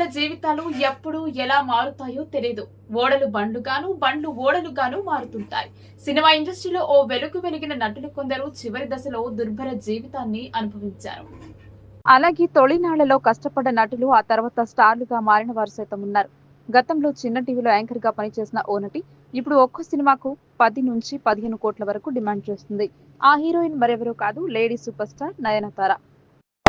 వాళ్ళ జీవితాలు ఎప్పుడు ఎలా మారుతాయో తెలియదు ఓడలు బండ్లుగాను బండ్లు ఓడలుగాను మారుతుంటాయి. సినిమా ఇండస్ట్రీలో ఓ వెలుగు వెలిగిన నటులు కొందరు చివరి దశలో దుర్భర జీవితాన్ని అనుభవించారు. అలాగే తొలినాళ్ళలో కష్టపడ్డ నటులు ఆ తర్వాత స్టార్లుగా మారిన వారు సైతం ఉన్నారు. గతంలో చిన్న టీవీలో యాంకర్గా పనిచేసిన ఓ నటి ఇప్పుడు ఒక్కో సినిమాకు పది నుంచి పదిహేను కోట్ల వరకు డిమాండ్ చేస్తుంది. ఆ హీరోయిన్ మరెవరో కాదు lady super star Nayanthara.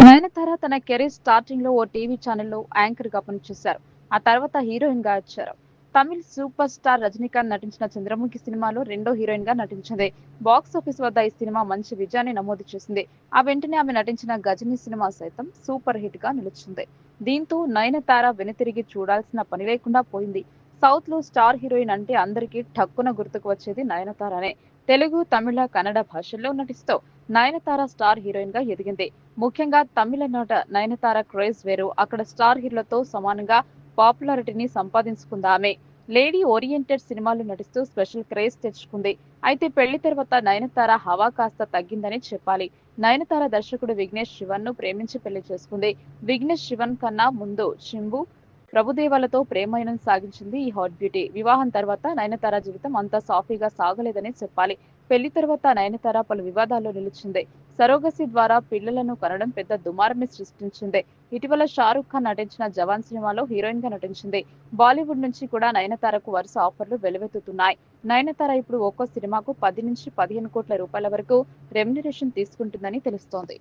Nayanthara తన కెరీర్ స్టార్టింగ్లో ఓ టీవీ ఛానల్లో యాంకర్గా పనిచేశారు. ఆ తర్వాత హీరోయిన్గా వచ్చారు. తమిళ్ సూపర్ స్టార్ రజనీకాంత్ నటించిన చంద్రముఖి సినిమాలో రెండో హీరోయిన్గా నటించింది. బాక్స్ ఆఫీస్ వద్ద ఈ సినిమా మంచి విజయాన్ని నమోదు చేసింది. ఆ వెంటనే ఆమె నటించిన గజనీ సినిమా సైతం సూపర్ హిట్గా నిలిచింది. దీంతో నయనతార వెనుతిరిగి చూడాల్సిన పని లేకుండా పోయింది. సౌత్లో స్టార్ హీరోయిన్ అంటే అందరికీ ఠక్కున గుర్తుకు వచ్చేది నయనతారనే. తెలుగు తమిళ కన్నడ భాషల్లో నటిస్తూ నయనతార స్టార్ హీరోయిన్గా ఎదిగింది. ముఖ్యంగా తమిళ నట నయనతార క్రేజ్ వేరు. అక్కడ స్టార్ హీరోలతో సమానంగా పాపులారిటీని సంపాదించుకుంది ఆమె. లేడీ ఓరియంటెడ్ సినిమాలు నటిస్తూ స్పెషల్ క్రేజ్ తెచ్చుకుంది. అయితే పెళ్ళి తర్వాత నయనతార హవా కాస్త తగ్గిందని చెప్పాలి. నయనతార దర్శకుడు విఘ్నేష్ శివన్ను ప్రేమించి పెళ్ళి చేసుకుంది. విఘ్నేష్ శివన్ కన్నా ముందు శింబు ప్రభుదేవాలతో ప్రేమాయణం సాగించింది ఈ హాట్ బ్యూటీ. వివాహం తర్వాత నయనతార జీవితం అంతా సాఫీగా సాగలేదని చెప్పాలి. పెళ్ళి తర్వాత నయనతార పలు వివాదాల్లో నిలిచింది. సరోగసి ద్వారా పిల్లలను కనడం పెద్ద దుమారాన్ని సృష్టించింది. ఇటీవల షారుఖ్ ఖాన్ నటించిన జవాన్ సినిమాలో హీరోయిన్గా నటించింది. బాలీవుడ్ నుంచి కూడా నయనతారకు వరుస ఆఫర్లు వెలువెత్తుతున్నాయి. నయనతార ఇప్పుడు ఒక్కో సినిమాకు పది నుంచి పదిహేను కోట్ల రూపాయల వరకు రెమ్యునరేషన్ తీసుకుంటుందని తెలుస్తోంది.